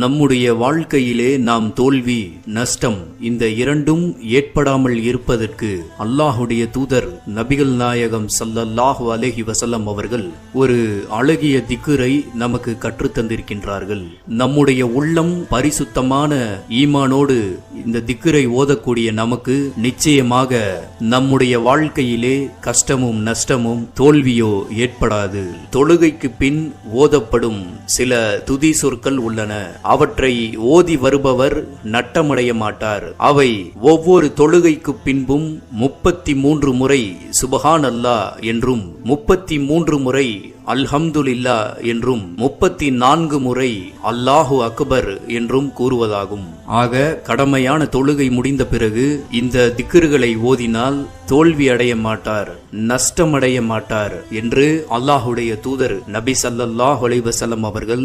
நம்முடைய வாழ்க்கையிலே நாம் தோல்வி நஷ்டம் இந்த இரண்டும் ஏற்படாமல் இருப்பதற்கு அல்லாஹுடைய தூதர் நபிகள் நாயகம் சல்லல்லாஹு அலஹி வசல்லம் அவர்கள் ஒரு அழகிய திக்குரை நமக்கு கற்றுத்தந்திருக்கின்றார்கள் நம்முடைய உள்ளம் பரிசுத்தமான ஈமானோடு இந்த திக்குரை ஓதக்கூடிய நமக்கு நிச்சயமாக நம்முடைய வாழ்க்கையிலே கஷ்டமும் நஷ்டமும் தோல்வியோ ஏற்படாது. தொழுகைக்கு பின் ஓதப்படும் சில துதி சொற்கள் உள்ளன. அவற்றை ஓதி வருபவர் நட்டமடைய மாட்டார். அவை ஒவ்வொரு தொழுகைக்கு பின்பும் முப்பத்தி மூன்று முறை சுபஹான் அல்லாஹ் என்றும் முப்பத்தி மூன்று முறை அல்ஹம்துலில்லா என்றும் முப்பத்தி நான்கு முறை அல்லாஹு அக்பர் என்றும் கூறுவதாகும். ஆக கடமையான தொழுகை முடிந்த பிறகு இந்த திக்கிறுகளை ஓதினால் தோல்வி அடைய மாட்டார் நஷ்டமடைய மாட்டார் என்று அல்லாஹுடைய தூதர் நபி ஸல்லல்லாஹு அலைஹி அவர்கள்